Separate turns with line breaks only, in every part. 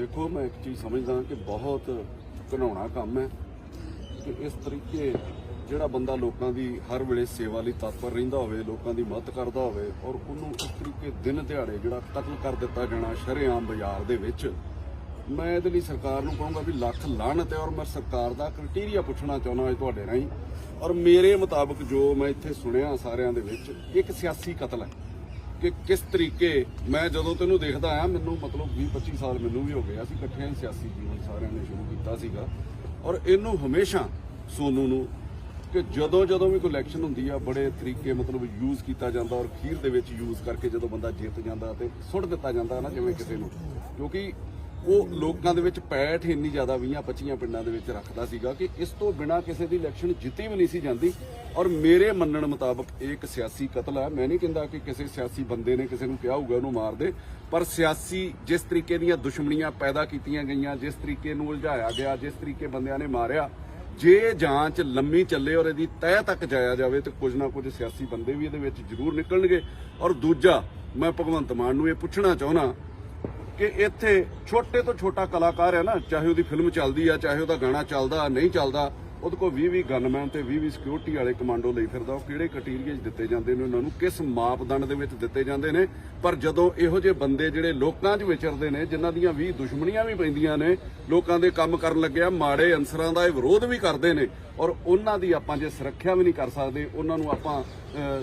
ਦੇਖੋ, ਮੈਂ ਇੱਕ ਚੀਜ਼ ਸਮਝਦਾ ਕਿ ਬਹੁਤ ਘਨਾਉਣਾ ਕੰਮ ਹੈ ਕਿ ਇਸ ਤਰੀਕੇ ਜਿਹੜਾ ਬੰਦਾ ਲੋਕਾਂ ਦੀ ਹਰ ਵੇਲੇ ਸੇਵਾ ਲਈ ਤਤਪਰ ਰਹਿੰਦਾ ਹੋਵੇ, ਲੋਕਾਂ ਦੀ ਮਦਦ ਕਰਦਾ ਹੋਵੇ ਔਰ ਉਹਨੂੰ ਇਸ ਤਰੀਕੇ ਦਿਨ ਦਿਹਾੜੇ ਜਿਹੜਾ ਕਤਲ ਕਰ ਦਿੱਤਾ ਜਾਣਾ ਸ਼ਰੇਆਮ ਬਾਜ਼ਾਰ ਦੇ ਵਿੱਚ, ਮੈਂ ਇਹਦੇ ਲਈ ਸਰਕਾਰ ਨੂੰ ਕਹੂੰਗਾ ਵੀ ਲੱਖ ਲਾਹਨਤ ਹੈ ਔਰ ਮੈਂ ਸਰਕਾਰ ਦਾ ਕ੍ਰਾਈਟੇਰੀਆ ਪੁੱਛਣਾ ਚਾਹੁੰਦਾ ਅੱਜ ਤੁਹਾਡੇ ਰਾਹੀਂ ਔਰ ਮੇਰੇ ਮੁਤਾਬਕ ਜੋ ਮੈਂ ਇੱਥੇ ਸੁਣਿਆ ਸਾਰਿਆਂ ਦੇ ਵਿੱਚ, ਇੱਕ ਸਿਆਸੀ ਕਤਲ ਹੈ। ਕਿ ਕਿਸ ਤਰੀਕੇ ਮੈਂ ਜਦੋਂ ਤੈਨੂੰ ਦੇਖਦਾ ਆ ਮੈਨੂੰ ਮਤਲਬ 20 25 ਸਾਲ ਮੈਨੂੰ ਵੀ ਹੋ ਗਏ ਅਸੀਂ ਇਕੱਠਿਆਂ ਹੀ ਸਿਆਸੀ ਜੀਵਨ ਸਾਰਿਆਂ ਨੇ ਸ਼ੁਰੂ ਕੀਤਾ ਸੀਗਾ। ਔਰ ਇਹਨੂੰ ਹਮੇਸ਼ਾ ਸੋਨੂ ਨੂੰ ਕਿ ਜਦੋਂ ਜਦੋਂ ਵੀ ਕੋਈ ਇਲੈਕਸ਼ਨ ਹੁੰਦੀ ਆ, ਬੜੇ ਤਰੀਕੇ ਮਤਲਬ ਯੂਜ਼ ਕੀਤਾ ਜਾਂਦਾ ਔਰ ਖੀਰ ਦੇ ਵਿੱਚ ਯੂਜ਼ ਕਰਕੇ ਜਦੋਂ ਬੰਦਾ ਜਿੱਤ ਜਾਂਦਾ ਤੇ ਸੁੱਟ ਦਿੱਤਾ ਜਾਂਦਾ ਨਾ, ਜਿਵੇਂ ਕਿਸੇ ਨੂੰ। ਕਿਉਂਕਿ ਉਹ ਲੋਕਾਂ ਦੇ ਵਿੱਚ ਪੈਠ ਇੰਨੀ ਜ਼ਿਆਦਾ 20 25 ਪਿੰਡਾਂ ਦੇ ਵਿੱਚ ਰੱਖਦਾ ਸੀਗਾ ਕਿ ਇਸ ਤੋਂ ਬਿਨਾ ਕਿਸੇ ਦੀ ਇਲੈਕਸ਼ਨ ਜਿੱਤੀ ਵੀ ਨਹੀਂ ਸੀ ਜਾਂਦੀ। ਔਰ ਮੇਰੇ ਮੰਨਣ ਮੁਤਾਬਕ ਇਹ ਇੱਕ ਸਿਆਸੀ ਕਤਲ ਹੈ। ਮੈਂ ਨਹੀਂ ਕਹਿੰਦਾ ਕਿ ਕਿਸੇ ਸਿਆਸੀ ਬੰਦੇ ਨੇ ਕਿਸੇ ਨੂੰ ਕਿਹਾ ਹੋਊਗਾ ਉਹਨੂੰ ਮਾਰ ਦੇ, ਪਰ ਸਿਆਸੀ ਜਿਸ ਤਰੀਕੇ ਦੀਆਂ ਦੁਸ਼ਮਣੀਆਂ ਪੈਦਾ ਕੀਤੀਆਂ ਗਈਆਂ, ਜਿਸ ਤਰੀਕੇ ਨੂੰ ਉਲਝਾਇਆ ਗਿਆ, ਜਿਸ ਤਰੀਕੇ ਬੰਦਿਆਂ ਨੇ ਮਾਰਿਆ, ਜੇ ਜਾਂਚ ਲੰਮੀ ਚੱਲੇ ਔਰ ਇਹਦੀ ਤਹਿ ਤੱਕ ਜਾਇਆ ਜਾਵੇ ਤੇ ਕੁਝ ਨਾ ਕੁਝ ਸਿਆਸੀ ਬੰਦੇ ਵੀ ਇਹਦੇ ਵਿੱਚ ਜ਼ਰੂਰ ਨਿਕਲਣਗੇ। ਔਰ ਦੂਜਾ, ਮੈਂ ਭਗਵੰਤ ਮਾਨ ਨੂੰ ਇਹ ਪੁੱਛਣਾ ਚਾਹੁੰਦਾ ਕਿ ਇੱਥੇ ਛੋਟੇ ਤੋਂ ਛੋਟਾ ਕਲਾਕਾਰ ਹੈ ਨਾ, ਚਾਹੇ ਉਹਦੀ ਫਿਲਮ ਚੱਲਦੀ ਆ, ਚਾਹੇ ਉਹਦਾ ਗਾਣਾ ਚੱਲਦਾ ਨਹੀਂ ਚੱਲਦਾ ਉਹਦੇ ਕੋਲ 20 20 ਗਨਮੈਨ ਤੇ 20 20 ਸਿਕਿਉਰਿਟੀ ਵਾਲੇ ਕਮਾਂਡੋ ਲਈ ਫਿਰਦਾ, ਉਹ ਕਿਹੜੇ ਕਟੀਰੀਏ 'ਚ ਦਿੱਤੇ ਜਾਂਦੇ ਨੇ ਉਹਨਾਂ ਨੂੰ, ਕਿਸ ਮਾਪਦੰਡ ਦੇ ਵਿੱਚ ਦਿੱਤੇ ਜਾਂਦੇ ਨੇ? ਪਰ ਜਦੋਂ ਇਹੋ ਜਿਹੇ ਬੰਦੇ ਜਿਹੜੇ ਲੋਕਾਂ 'ਚ ਵਿਚਰਦੇ ਨੇ, ਜਿਨ੍ਹਾਂ ਦੀਆਂ 20 ਦੁਸ਼ਮਣੀਆਂ ਵੀ ਪੈਂਦੀਆਂ ਨੇ, ਲੋਕਾਂ ਦੇ ਕੰਮ ਕਰਨ ਲੱਗਿਆ, ਮਾੜੇ ਅਨਸਰਾਂ ਦਾ ਇਹ ਵਿਰੋਧ ਵੀ ਕਰਦੇ ਨੇ, ਔਰ ਉਹਨਾਂ ਦੀ ਆਪਾਂ ਜੇ ਸੁਰੱਖਿਆ ਵੀ ਨਹੀਂ ਕਰ ਸਕਦੇ, ਉਹਨਾਂ ਨੂੰ ਆਪਾਂ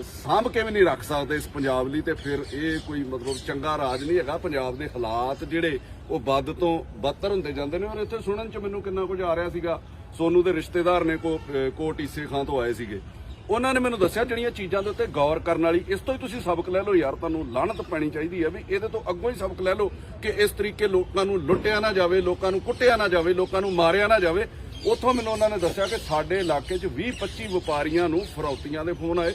ਸਾਂਭ ਕੇ ਵੀ ਨਹੀਂ ਰੱਖ ਸਕਦੇ ਇਸ ਪੰਜਾਬ ਲਈ, ਤੇ ਫਿਰ ਇਹ ਕੋਈ ਮਤਲਬ ਚੰਗਾ ਰਾਜ ਨਹੀਂ ਹੈਗਾ। ਪੰਜਾਬ ਦੇ ਹਾਲਾਤ ਜਿਹੜੇ ਉਹ ਵੱਧ ਤੋਂ ਬਦਤਰ ਹੁੰਦੇ ਜਾਂਦੇ ਨੇ, ਔਰ ਇੱਥੇ ਸੁਣਨ 'ਚ ਮੈਨੂੰ ਕਿੰਨਾ ਕੁਝ ਆ ਰਿਹਾ ਸੀਗਾ। ਸੋਨੂ ਦੇ ਰਿਸ਼ਤੇਦਾਰ ਨੇ ਕੋ ਅਹ, ਕੋਟ ਈਸੇ ਖਾਂ ਤੋਂ ਆਏ ਸੀਗੇ। ਉਹਨਾਂ ਨੇ ਮੈਨੂੰ ਦੱਸਿਆ ਜਿਹੜੀਆਂ ਚੀਜ਼ਾਂ ਦੇ ਉੱਤੇ ਗੌਰ ਕਰਨ ਵਾਲੀ ਇਸ ਤੋਂ ਹੀ ਤੁਸੀਂ ਸਬਕ ਲੈ ਲਓ ਯਾਰ ਤੁਹਾਨੂੰ ਲਾਹਨਤ ਪੈਣੀ ਚਾਹੀਦੀ ਹੈ ਵੀ ਇਹਦੇ ਤੋਂ ਅੱਗੋਂ ਹੀ ਸਬਕ ਲੈ ਲਓ ਕਿ ਇਸ ਤਰੀਕੇ ਲੋਕਾਂ ਨੂੰ ਲੁੱਟਿਆ ਨਾ ਜਾਵੇ ਲੋਕਾਂ ਨੂੰ ਕੁੱਟਿਆ ਨਾ ਜਾਵੇ ਲੋਕਾਂ ਨੂੰ ਮਾਰਿਆ ਨਾ ਜਾਵੇ। ਉੱਥੋਂ ਮੈਨੂੰ ਉਹਨਾਂ ਨੇ ਦੱਸਿਆ ਕਿ ਸਾਡੇ ਇਲਾਕੇ 'ਚ 20 25 ਵਪਾਰੀਆਂ ਨੂੰ ਫਰੌਤੀਆਂ ਦੇ ਫੋਨ ਆਏ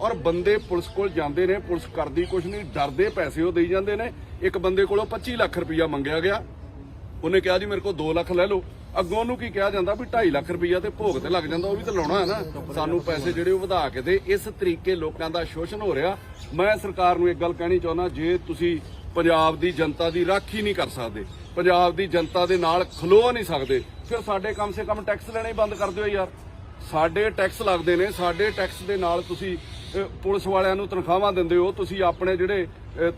ਔਰ ਬੰਦੇ ਪੁਲਿਸ ਕੋਲ ਜਾਂਦੇ ਨੇ ਪੁਲਿਸ ਕਰਦੀ ਕੁਝ ਨਹੀਂ ਡਰਦੇ ਪੈਸੇ ਉਹ ਦੇਈ ਜਾਂਦੇ ਨੇ। ਇੱਕ ਬੰਦੇ ਕੋਲੋਂ 25 ਲੱਖ ਰੁਪਈਆ ਮੰਗਿਆ ਗਿਆ। ਉਹਨੇ ਕਿਹਾ ਜੀ ਮੇਰੇ ਕੋਲ 2 ਲੱਖ ਲੈ ਲਓ। ਅੱਗੋਂ ਉਹਨੂੰ ਕੀ ਕਿਹਾ ਜਾਂਦਾ ਵੀ 2.5 ਲੱਖ ਰੁਪਈਆ ਤੇ ਭੋਗ ਤੇ ਲੱਗ ਜਾਂਦਾ, ਉਹ ਵੀ ਤਾਂ ਲਾਉਣਾ ਹੈ ਨਾ। ਸਾਨੂੰ ਪੈਸੇ ਜਿਹੜੇ ਉਹ ਵਧਾ ਕੇ ਦੇ। ਇਸ ਤਰੀਕੇ ਲੋਕਾਂ ਦਾ ਸ਼ੋਸ਼ਣ ਹੋ ਰਿਹਾ। ਮੈਂ ਸਰਕਾਰ ਨੂੰ ਇੱਕ ਗੱਲ ਕਹਿਣੀ ਚਾਹੁੰਦਾ, ਜੇ ਤੁਸੀਂ ਪੰਜਾਬ ਦੀ ਜਨਤਾ ਦੀ ਰਾਖੀ ਨਹੀਂ ਕਰ ਸਕਦੇ, ਪੰਜਾਬ ਦੀ ਜਨਤਾ ਦੇ ਨਾਲ ਖਲੋ ਨਹੀਂ ਸਕਦੇ, ਫਿਰ ਸਾਡੇ ਕਮ ਸੇ ਕਮ ਟੈਕਸ ਲੈਣੇ ਬੰਦ ਕਰ ਦਿਓ ਯਾਰ। ਸਾਡੇ ਟੈਕਸ ਲੱਗਦੇ ਨੇ, ਸਾਡੇ ਟੈਕਸ ਦੇ ਨਾਲ ਤੁਸੀਂ ਪੁਲਿਸ ਵਾਲਿਆਂ ਨੂੰ ਤਨਖਾਹਾਂ ਦਿੰਦੇ ਹੋ, ਤੁਸੀਂ ਆਪਣੇ ਜਿਹੜੇ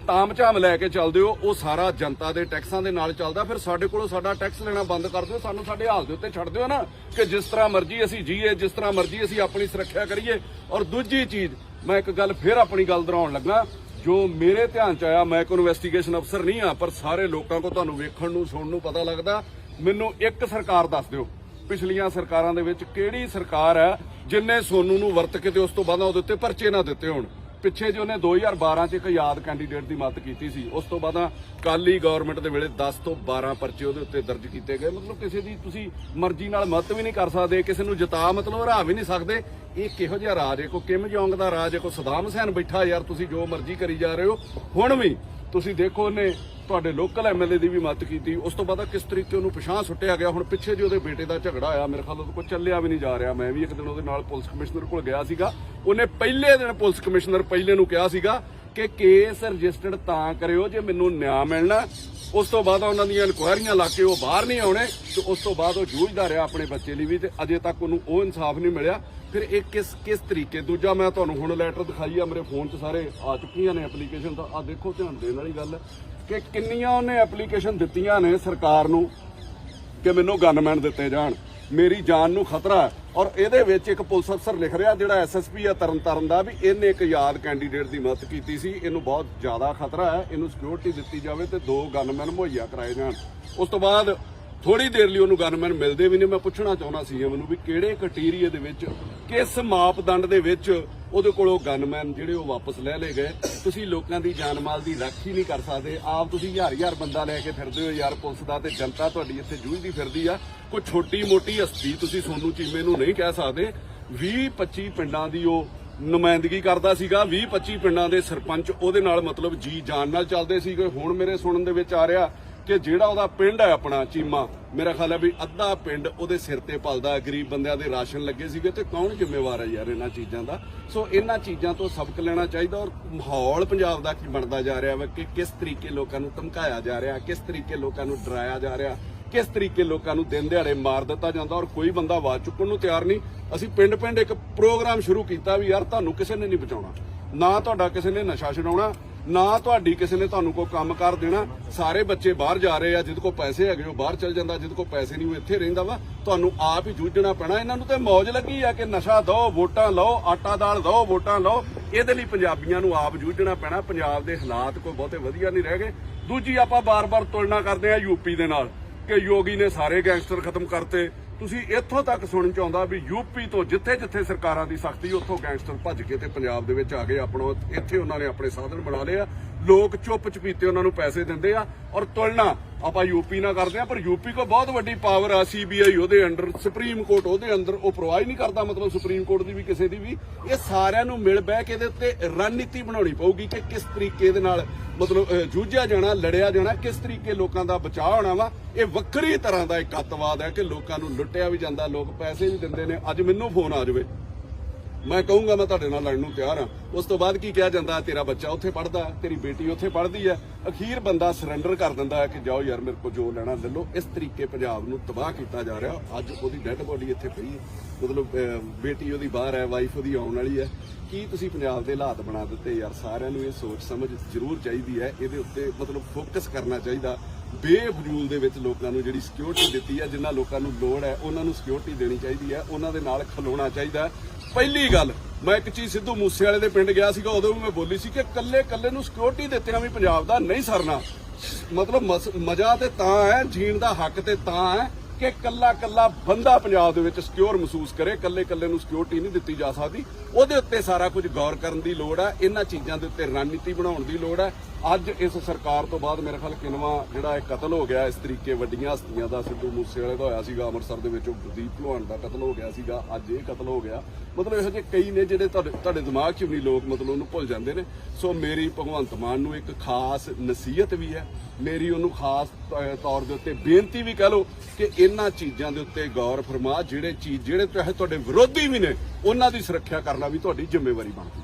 ਤਾਮਝਾਮ ਲੈ ਕੇ ਚੱਲਦੇ ਹੋ, ਉਹ ਸਾਰਾ ਜਨਤਾ ਦੇ ਟੈਕਸਾਂ ਦੇ ਨਾਲ ਚੱਲਦਾ, ਫਿਰ ਸਾਡੇ ਕੋਲੋਂ ਸਾਡਾ ਟੈਕਸ ਲੈਣਾ ਬੰਦ ਕਰ ਦਿਓ, ਸਾਨੂੰ ਸਾਡੇ ਹਾਲ ਦੇ ਉੱਤੇ ਛੱਡ ਦਿਓ ਨਾ, ਕਿ ਜਿਸ ਤਰ੍ਹਾਂ ਮਰਜ਼ੀ ਅਸੀਂ ਜੀਏ, ਜਿਸ ਤਰ੍ਹਾਂ ਮਰਜ਼ੀ ਅਸੀਂ ਆਪਣੀ ਸੁਰੱਖਿਆ ਕਰੀਏ। ਔਰ ਦੂਜੀ ਚੀਜ਼, ਮੈਂ ਇੱਕ ਗੱਲ ਫਿਰ ਆਪਣੀ ਗੱਲ ਦੁਹਰਾਉਣ ਲੱਗਾ, ਜੋ ਮੇਰੇ ਧਿਆਨ ਚ ਆਇਆ, ਮੈਂ ਕੋਈ ਇਨਵੈਸਟੀਗੇਸ਼ਨ ਅਫਸਰ ਨਹੀਂ ਆ ਪਰ ਸਾਰੇ ਲੋਕਾਂ ਕੋ ਤੁਹਾਨੂੰ ਵੇਖਣ ਨੂੰ, ਸੁਣਨ ਨੂੰ ਪਤਾ ਲੱਗਦਾ, ਮੈਨੂੰ ਇੱਕ ਸਰਕਾਰ ਦੱਸ ਦਿਓ, ਪਿਛਲੀਆਂ ਸਰਕਾਰਾਂ ਦੇ ਵਿੱਚ ਕਿਹੜੀ ਸਰਕਾਰ ਹੈ, ਜਿਨੇ ਸੋਨੂ ਨੂੰ ਵਰਤ ਕੇ ਤੇ ਉਸ ਤੋਂ ਬਾਅਦ ਉਹਦੇ ਉੱਤੇ ਪਰਚੇ ਨਾ ਦਿੱਤੇ ਹੋਣ। ਪਿੱਛੇ ਜੇ ਉਹਨੇ 2012 ਚ ਇੱਕ ਯਾਦ ਕੈਂਡੀਡੇਟ ਦੀ ਮਦਦ ਕੀਤੀ ਸੀ। ਉਸ ਤੋਂ ਬਾਅਦ ਕਾਲੀ ਗਵਰਨਮੈਂਟ ਦੇ ਵੇਲੇ 10 ਤੋਂ 12 ਪਰਚੇ ਉਹਦੇ ਉੱਤੇ ਦਰਜ ਕੀਤੇ ਗਏ। ਮਤਲਬ ਕਿਸੇ ਦੀ ਤੁਸੀਂ ਮਰਜ਼ੀ ਨਾਲ ਮਦਦ ਵੀ ਨਹੀਂ ਕਰ ਸਕਦੇ, ਕਿਸੇ ਨੂੰ ਜਿਤਾ ਮਤਲਬ ਹਰਾ ਵੀ ਨਹੀਂ ਸਕਦੇ। ਇਹ ਕਿਹੋ ਜਿਹਾ ਰਾਜ ਹੈ? ਕੋ ਕਿਮ ਜੋਂਗ ਦਾ ਰਾਜ ਹੈ। ਕੋ ਸਦਾਮ ਹੁਸੈਨ ਬੈਠਾ ਯਾਰ, ਤੁਸੀਂ ਜੋ ਮਰਜ਼ੀ ਕਰੀ ਜਾ ਰਹੇ ਹੋ। ਹੁਣ ਵੀ ਤੁਸੀਂ ਦੇਖੋ ਉਹਨੇ ਤੁਹਾਡੇ ਲੋਕਲ ਐਮਐਲਏ ਦੀ ਵੀ ਮਦਦ ਕੀਤੀ। ਉਸ ਤੋਂ ਬਾਅਦ ਕਿਸ ਤਰੀਕੇ ਉਹਨੂੰ ਪਛਾਣ ਸੁੱਟਿਆ ਗਿਆ? ਹੁਣ ਪਿੱਛੇ ਜੇ ਉਹਦੇ ਬੇਟੇ ਦਾ ਝਗੜਾ ਆਇਆ ਮੇਰੇ ਖਿਆਲ ਉਹ ਕੋਈ ਚੱਲਿਆ ਵੀ ਨਹੀਂ ਜਾ ਰਿਹਾ। ਮੈਂ ਵੀ ਇੱਕ ਦਿਨ ਉਹਦੇ ਨਾਲ ਪੁਲਿਸ ਕਮਿਸ਼ਨਰ ਕੋਲ ਗਿਆ ਸੀਗਾ। ਉਹਨੇ ਪਹਿਲੇ ਦਿਨ ਪੁਲਿਸ ਕਮਿਸ਼ਨਰ ਪਹਿਲੇ ਨੂੰ ਕਿਹਾ ਸੀਗਾ ਕਿ ਕੇਸ ਰਜਿਸਟਰਡ ਤਾਂ ਕਰਿਓ ਜੇ ਮੈਨੂੰ ਨਿਆਂ ਮਿਲਣਾ। ਉਸ ਤੋਂ ਬਾਅਦ ਉਹਨਾਂ ਦੀਆਂ ਇਨਕੁਆਇਰੀਆਂ ਲਾ ਕੇ ਉਹ ਬਾਹਰ ਨਹੀਂ ਆਉਣੇ। ਤੇ ਉਸ ਤੋਂ ਬਾਅਦ ਉਹ ਜੂਝਦਾ ਰਿਹਾ ਆਪਣੇ ਬੱਚੇ ਲਈ ਵੀ ਤੇ ਅਜੇ ਤੱਕ ਉਹਨੂੰ ਉਹ ਇਨਸਾਫ ਨਹੀਂ ਮਿਲਿਆ। ਫਿਰ ਇਹ ਕਿਸ ਕਿਸ ਤਰੀਕੇ? ਦੂਜਾ ਮੈਂ ਤੁਹਾਨੂੰ ਹੁਣ ਲੈਟਰ ਦਿਖਾਈ ਆ ਮੇਰੇ ਫੋਨ 'ਚ ਸਾਰੇ ਆ ਚੁੱਕੀਆਂ ਨੇ ਐਪਲੀਕੇਸ਼ਨ ਤਾਂ ਆ ਦੇਖੋ ਧਿਆਨ ਦੇਣ ਵਾਲੀ ਗੱਲ ਕਿ ਕਿੰਨੀਆਂ ਉਹਨੇ ਐਪਲੀਕੇਸ਼ਨ ਦਿੱਤੀਆਂ ਨੇ ਸਰਕਾਰ ਨੂੰ ਕਿ ਮੈਨੂੰ ਗਨਮੈਨ ਦਿੱਤੇ ਜਾਣ। ਮੇਰੀ ਜਾਨ ਨੂੰ ਖਤਰਾ ਹੈ। ਔਰ ਇਹਦੇ ਵਿੱਚ ਇੱਕ ਪੁਲਿਸ ਅਫਸਰ ਲਿਖ ਰਿਹਾ ਜਿਹੜਾ ਐਸਐਸਪੀ ਆ ਤਰਨਤਾਰਨ ਦਾ ਵੀ ਇਹਨੇ ਇੱਕ ਯਾਦ ਕੈਂਡੀਡੇਟ ਦੀ ਮਦਦ ਕੀਤੀ ਸੀ। ਇਹਨੂੰ ਬਹੁਤ ਜ਼ਿਆਦਾ ਖਤਰਾ ਹੈ। ਇਹਨੂੰ ਸਿਕਿਉਰਿਟੀ ਦਿੱਤੀ ਜਾਵੇ ਤੇ ਦੋ ਗਨਮੈਨ ਮੁਹੱਈਆ ਕਰਾਏ ਜਾਣ। ਉਸ ਤੋਂ ਬਾਅਦ ਥੋੜੀ ਦੇਰ ਲਈ ਉਹਨੂੰ ਗਨਮੈਨ ਮਿਲਦੇ ਵੀ ਨਹੀਂ ਮੈਂ ਪੁੱਛਣਾ ਚਾਹੁੰਦਾ ਸੀ ਮੈਨੂੰ ਵੀ ਕਿਹੜੇ ਕਟੀਰੀਏ ਦੇ ਵਿੱਚ, ਕਿਸ ਮਾਪਦੰਡ ਦੇ ਵਿੱਚ ਉਹਦੇ ਕੋਲੋਂ ਗਨਮੈਨ ਜਿਹੜੇ ਉਹ ਵਾਪਸ ਲੈ ਲਏ ਗਏ। ਤੁਸੀਂ ਲੋਕਾਂ ਦੀ ਜਾਨ ਮਾਲ ਦੀ ਰਾਖੀ ਨਹੀਂ ਕਰ ਸਕਦੇ। ਆਪ ਤੁਸੀਂ ਹਜ਼ਾਰ ਹਜ਼ਾਰ ਬੰਦਾ ਲੈ ਕੇ ਫਿਰਦੇ ਹੋ ਯਾਰ, ਪੁਲਿਸ ਦਾ ਤੇ ਜਨਤਾ ਤੁਹਾਡੀ ਇੱਥੇ ਜੂਝਦੀ ਫਿਰਦੀ ਆ। ਕੋਈ ਛੋਟੀ ਮੋਟੀ ਹਸਤੀ ਤੁਸੀਂ ਸੋਨੂ ਚੀਮੇ ਨੂੰ ਨਹੀਂ ਕਹਿ ਸਕਦੇ। 20 25 ਪਿੰਡਾਂ ਦੀ ਉਹ ਨੁਮਾਇੰਦਗੀ ਕਰਦਾ ਸੀਗਾ। 20 25 ਪਿੰਡਾਂ ਦੇ ਸਰਪੰਚ ਉਹਦੇ ਨਾਲ ਮਤਲਬ ਜੀ ਜਾਨ ਨਾਲ ਚੱਲਦੇ ਸੀਗੇ। ਹੁਣ ਮੇਰੇ ਸੁਣਨ ਦੇ ਵਿੱਚ ਆ ਰਿਹਾ ਕਿ ਜਿਹੜਾ ਉਹਦਾ ਪਿੰਡ ਹੈ ਆਪਣਾ, ਚੀਮਾ, ਮੇਰਾ ਖਿਆਲ ਹੈ ਵੀ ਅੱਧਾ ਪਿੰਡ ਉਹਦੇ ਸਿਰ ਤੇ ਪਲਦਾ ਗਰੀਬ ਬੰਦਿਆਂ ਦੇ ਰਾਸ਼ਨ ਲੱਗੇ ਸੀਗੇ ਤੇ ਕੌਣ ਜ਼ਿੰਮੇਵਾਰ ਹੈ ਯਾਰ ਇਹਨਾਂ ਚੀਜ਼ਾਂ ਦਾ? ਸੋ ਇਹਨਾਂ ਚੀਜ਼ਾਂ ਤੋਂ ਸਬਕ ਲੈਣਾ ਚਾਹੀਦਾ ਔਰ ਮਾਹੌਲ ਪੰਜਾਬ ਦਾ ਕੀ ਬਣਦਾ ਜਾ ਰਿਹਾ ਵਾ, ਕਿ ਕਿਸ ਤਰੀਕੇ ਲੋਕਾਂ ਨੂੰ ਧਮਕਾਇਆ ਜਾ ਰਿਹਾ, ਕਿਸ ਤਰੀਕੇ ਲੋਕਾਂ ਨੂੰ ਡਰਾਇਆ ਜਾ ਰਿਹਾ, ਕਿਸ ਤਰੀਕੇ ਲੋਕਾਂ ਨੂੰ ਦਿਨ ਦਿਹਾੜੇ ਮਾਰ ਦਿੱਤਾ ਜਾਂਦਾ ਔਰ ਕੋਈ ਬੰਦਾ ਆਵਾਜ਼ ਚੁੱਕਣ ਨੂੰ ਤਿਆਰ ਨਹੀਂ। ਅਸੀਂ ਪਿੰਡ ਪਿੰਡ ਇੱਕ ਪ੍ਰੋਗਰਾਮ ਸ਼ੁਰੂ ਕੀਤਾ ਵੀ ਯਾਰ ਤੁਹਾਨੂੰ ਕਿਸੇ ਨੇ ਨਹੀਂ ਬਚਾਉਣਾ, ਨਾ ਤੁਹਾਡਾ ਕਿਸੇ ਨੇ ਨਸ਼ਾ ਛਡਾਉਣਾ ਨਾ ਤੁਹਾਡੀ ਕਿਸੇ ਨੇ ਤੁਹਾਨੂੰ ਕੋਈ ਕੰਮ ਕਰ ਦੇਣਾ। ਸਾਰੇ ਬੱਚੇ ਬਾਹਰ ਜਾ ਰਹੇ ਆ, ਜਿਹਦੇ ਕੋਲ ਪੈਸੇ ਹੈਗੇ, ਉਹ ਬਾਹਰ ਚਲ ਜਾਂਦਾ, ਜਿਹਦੇ ਕੋਲ ਪੈਸੇ ਨਹੀਂ, ਉਹ ਇੱਥੇ ਰਹਿੰਦਾ ਵਾ। ਤੁਹਾਨੂੰ ਆਪ ਹੀ ਜੂਝਣਾ ਪੈਣਾ। ਇਹਨਾਂ ਨੂੰ ਤੇ ਮੌਜ ਲੱਗੀ ਆ ਕਿ ਨਸ਼ਾ ਦਿਓ ਵੋਟਾਂ ਲਓ, ਆਟਾ ਦਾਲ ਦਿਓ ਵੋਟਾਂ ਲਓ। ਇਹਦੇ ਲਈ ਪੰਜਾਬੀਆਂ ਨੂੰ ਆਪ ਜੂਝਣਾ ਪੈਣਾ। ਪੰਜਾਬ ਦੇ ਹਾਲਾਤ ਕੋਈ ਬਹੁਤੇ ਵਧੀਆ ਨਹੀਂ ਰਹਿ ਗਏ। ਦੂਜੀ ਆਪਾਂ ਬਾਰ-ਬਾਰ ਤੁਲਨਾ ਕਰਦੇ ਆ ਯੂਪੀ ਦੇ ਨਾਲ, ਕਿ ਯੋਗੀ ਨੇ ਸਾਰੇ ਗੈਂਗਸਟਰ ਖਤਮ ਕਰਤੇ। ਤੁਸੀਂ ਇੱਥੋਂ ਤੱਕ ਸੁਣਨ ਚ ਆਉਂਦਾ ਵੀ ਯੂਪੀ ਤੋਂ ਜਿੱਥੇ ਜਿੱਥੇ ਸਰਕਾਰਾਂ ਦੀ ਸਖਤੀ, ਉੱਥੋਂ ਗੈਂਗਸਟਰ ਭੱਜ ਕੇ ਤੇ ਪੰਜਾਬ ਦੇ ਵਿੱਚ ਆ ਗਏ। ਆਪਣਾ ਇੱਥੇ ਉਹਨਾਂ ਨੇ ਆਪਣੇ ਸਾਧਨ ਬਣਾ ਲਏ ਆ। ਲੋਕ ਚੁੱਪ ਚਪੀਤੇ ਉਹਨਾਂ ਨੂੰ ਪੈਸੇ ਦਿੰਦੇ ਆ ਔਰ ਤੁਲਨਾ ਆਪਾਂ ਯੂਪੀ ਨਾਲ ਕਰਦੇ ਆ, ਪਰ ਯੂਪੀ ਕੋ ਬਹੁਤ ਵੱਡੀ ਪਾਵਰ ਆ ਸੀਬੀਆਈ ਉਹਦੇ ਅੰਡਰ ਸੁਪਰੀਮ ਕੋਰਟ ਉਹਦੇ ਅੰਦਰ ਉਹ ਪ੍ਰੋਵਾਈਡ ਨਹੀਂ ਕਰਦਾ ਮਤਲਬ ਸੁਪਰੀਮ ਕੋਰਟ ਦੀ ਵੀ ਕਿਸੇ ਦੀ ਵੀ। ਇਹ ਸਾਰਿਆਂ ਨੂੰ ਮਿਲ ਬਹਿ ਕੇ ਇਹਦੇ ਉੱਤੇ ਰਣਨੀਤੀ ਬਣਾਉਣੀ ਪਊਗੀ ਕਿ ਕਿਸ ਤਰੀਕੇ ਦੇ ਨਾਲ ਮਤਲਬ ਜੂਝਿਆ ਜਾਣਾ, ਲੜਿਆ ਜਾਣਾ, ਕਿਸ ਤਰੀਕੇ ਲੋਕਾਂ ਦਾ ਬਚਾਅ ਹੋਣਾ ਵਾ। ਇਹ ਵੱਖਰੀ ਤਰ੍ਹਾਂ ਦਾ ਇੱਕ ਅੱਤਵਾਦ ਹੈ ਕਿ ਲੋਕਾਂ ਨੂੰ ਲੁੱਟਿਆ ਵੀ ਜਾਂਦਾ, ਲੋਕ ਪੈਸੇ ਵੀ ਦਿੰਦੇ ਨੇ। ਅੱਜ ਮੈਨੂੰ ਫੋਨ ਆ ਜਾਵੇ। ਮੈਂ ਕਹੂੰਗਾ ਮੈਂ ਤੁਹਾਡੇ ਨਾਲ ਲੜਨ ਨੂੰ ਤਿਆਰ ਹਾਂ। ਉਸ ਤੋਂ ਬਾਅਦ ਕੀ ਕਿਹਾ ਜਾਂਦਾ? ਤੇਰਾ ਬੱਚਾ ਉੱਥੇ ਪੜਦਾ ਤੇਰੀ ਬੇਟੀ ਉੱਥੇ ਪੜਦੀ ਹੈ। ਅਖੀਰ ਬੰਦਾ ਸਰੈਂਡਰ ਕਰ ਦਿੰਦਾ ਹੈ ਕਿ ਜਾਓ ਯਾਰ, ਮੇਰੇ ਕੋਲ ਜੋ ਲੈਣਾ ਲੈ ਲਓ। ਇਸ ਤਰੀਕੇ ਪੰਜਾਬ ਨੂੰ ਤਬਾਹ ਕੀਤਾ ਜਾ ਰਿਹਾ। ਅੱਜ ਉਹਦੀ ਡੈੱਡ ਬੋਡੀ ਇੱਥੇ ਪਈ ਹੈ। ਮਤਲਬ ਬੇਟੀ ਉਹਦੀ ਬਾਹਰ ਹੈ ਵਾਈਫ ਉਹਦੀ ਆਉਣ ਵਾਲੀ ਹੈ। ਕੀ ਤੁਸੀਂ ਪੰਜਾਬ ਦੇ ਹਾਲਾਤ ਬਣਾ ਦਿੱਤੇ? ਯਾਰ, ਸਾਰਿਆਂ ਨੂੰ ਇਹ ਸੋਚ ਸਮਝ ਜ਼ਰੂਰ ਚਾਹੀਦੀ ਹੈ। ਇਹਦੇ ਉੱਤੇ ਮਤਲਬ ਫੋਕਸ ਕਰਨਾ ਚਾਹੀਦਾ। ਬੇਫਜ਼ੂਲ ਦੇ ਵਿੱਚ ਲੋਕਾਂ ਨੂੰ ਜਿਹੜੀ ਸਿਕਿਉਰਿਟੀ ਦਿੱਤੀ ਹੈ ਜਿਨ੍ਹਾਂ ਲੋਕਾਂ ਨੂੰ ਲੋੜ ਹੈ, ਉਹਨਾਂ ਨੂੰ ਸਿਕਿਉਰਿਟੀ ਦੇਣੀ ਚਾਹੀਦੀ ਹੈ। ਉਹਨਾਂ ਦੇ ਨਾਲ ਖਲੋਣਾ ਚਾਹੀਦਾ। ਪਹਿਲੀ ਗੱਲ, ਮੈਂ ਇੱਕ ਚੀਜ਼ ਸਿੱਧੂ ਮੂਸੇ ਵਾਲੇ ਦੇ ਪਿੰਡ ਗਿਆ ਸੀਗਾ, ਉਦੋਂ ਵੀ ਮੈਂ ਬੋਲੀ ਸੀ ਕਿ ਕੱਲੇ ਕੱਲੇ ਨੂੰ ਸਿਕਿਉਰਿਟੀ ਦਿੱਤਿਆਂ ਵੀ ਪੰਜਾਬ ਦਾ ਨਹੀਂ ਸਰਨਾ। ਮਤਲਬ ਮਜ਼ਾ ਤੇ ਤਾਂ ਹੈ, ਜੀਣ ਦਾ ਹੱਕ ਤੇ ਤਾਂ ਹੈ ਕਿ ਕੱਲਾ ਕੱਲਾ ਬੰਦਾ ਪੰਜਾਬ ਦੇ ਵਿੱਚ ਸਿਕਿਉਰ ਮਹਿਸੂਸ ਕਰੇ ਕੱਲੇ ਕੱਲੇ ਨੂੰ ਸਿਕਿਉਰਿਟੀ ਨਹੀਂ ਦਿੱਤੀ ਜਾ ਸਕਦੀ। ਉਹਦੇ ਉੱਤੇ ਸਾਰਾ ਕੁਝ ਗੌਰ ਕਰਨ ਦੀ ਲੋੜ ਹੈ, ਇਹਨਾਂ ਚੀਜ਼ਾਂ ਦੇ ਉੱਤੇ ਰਣਨੀਤੀ ਬਣਾਉਣ ਦੀ ਲੋੜ ਹੈ ਅੱਜ ਇਸ ਸਰਕਾਰ ਤੋਂ ਬਾਅਦ ਮੇਰੇ ਖਿਆਲ ਕਿਨਵਾ ਜਿਹੜਾ ਇਹ ਕਤਲ ਹੋ ਗਿਆ, ਇਸ ਤਰੀਕੇ ਵੱਡੀਆਂ ਹਸਤੀਆਂ ਦਾ, ਸਿੱਧੂ ਮੂਸੇਵਾਲੇ ਦਾ ਹੋਇਆ ਸੀਗਾ, ਅੰਮ੍ਰਿਤਸਰ ਦੇ ਵਿੱਚ ਉਹ ਗੁਰਦੀਪ ਭਲਵਾਨ ਦਾ ਕਤਲ ਹੋ ਗਿਆ ਸੀਗਾ, ਅੱਜ ਇਹ ਕਤਲ ਹੋ ਗਿਆ। ਮਤਲਬ ਇਹੋ ਜਿਹੇ ਕਈ ਨੇ ਜਿਹੜੇ ਤੁਹਾਡੇ ਤੁਹਾਡੇ ਦਿਮਾਗ 'ਚ ਵੀ ਨਹੀਂ ਲੋਕ ਮਤਲਬ ਉਹਨੂੰ ਭੁੱਲ ਜਾਂਦੇ ਨੇ। ਸੋ ਮੇਰੀ ਭਗਵੰਤ ਮਾਨ ਨੂੰ ਇੱਕ ਖਾਸ ਨਸੀਹਤ ਵੀ ਹੈ। ਮੇਰੀ ਉਹਨੂੰ ਖਾਸ ਤੌਰ ਦੇ ਉੱਤੇ ਬੇਨਤੀ ਵੀ ਕਹ ਲਓ ਕਿ ਇਹਨਾਂ ਚੀਜ਼ਾਂ ਦੇ ਉੱਤੇ ਗੌਰ ਫਰਮਾ, ਜਿਹੜੇ ਚੀਜ਼, ਜਿਹੜੇ ਚਾਹੇ ਤੁਹਾਡੇ ਵਿਰੋਧੀ ਵੀ ਨੇ, ਉਹਨਾਂ ਦੀ ਸੁਰੱਖਿਆ ਕਰਨਾ ਵੀ ਤੁਹਾਡੀ ਜ਼ਿੰਮੇਵਾਰੀ ਬਣਦੀ